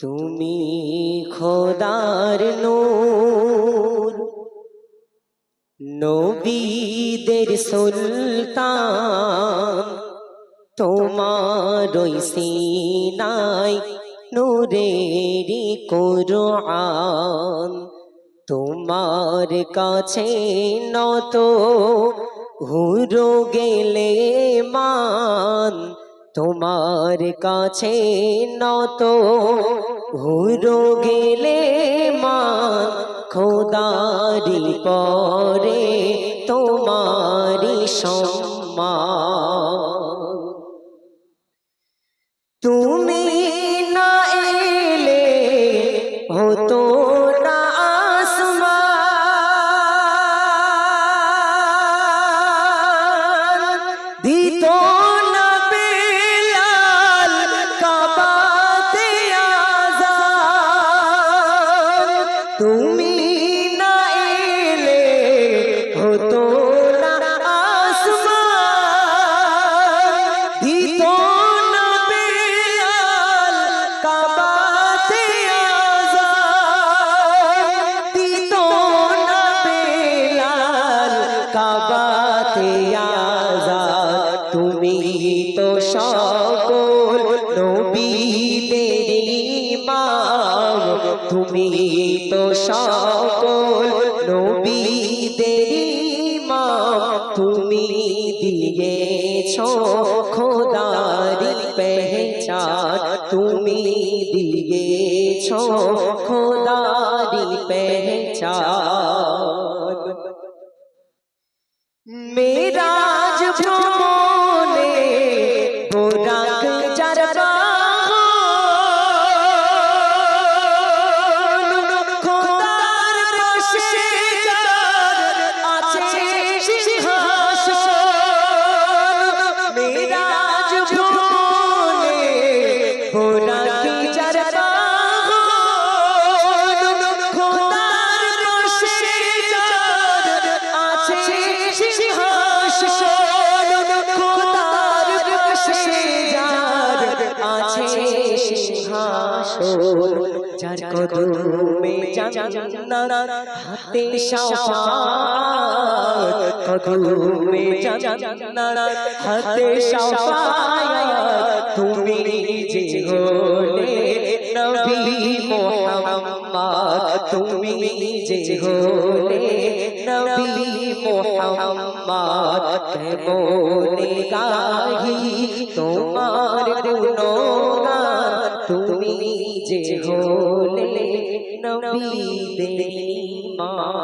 তুমি খোদার নূর নবীদের সুলতান তোমার ওই সিনাই নূরেরি কোরআন তোমার কাছে নত হুরো গেলে মান তোমার কাছে নত। হুরো গেলে মান খোদারি পরে তোমারি সম্মান। তুমি না এলে হতো তুমি তো সকল নবীদের ইমাম তুমি তো সকল নবীদের ইমাম তুমি দিয়েছ খোদারি পেহচান। তুমি দিয়েছ খোদারি পেহচান। মেরাজ ভ্রমণে সিংহাসন যার কদমে জান্নাত, হাতে শাফাত কদমে জান্নাত, হাতে শাফাত তুমি যে হলে নবী মোহাম্মদ, তুমি যে হলে নবী মোহাম্মদ, কেমনে গাহি তোমার গুণগান? তুমি যে হলে নবী মা।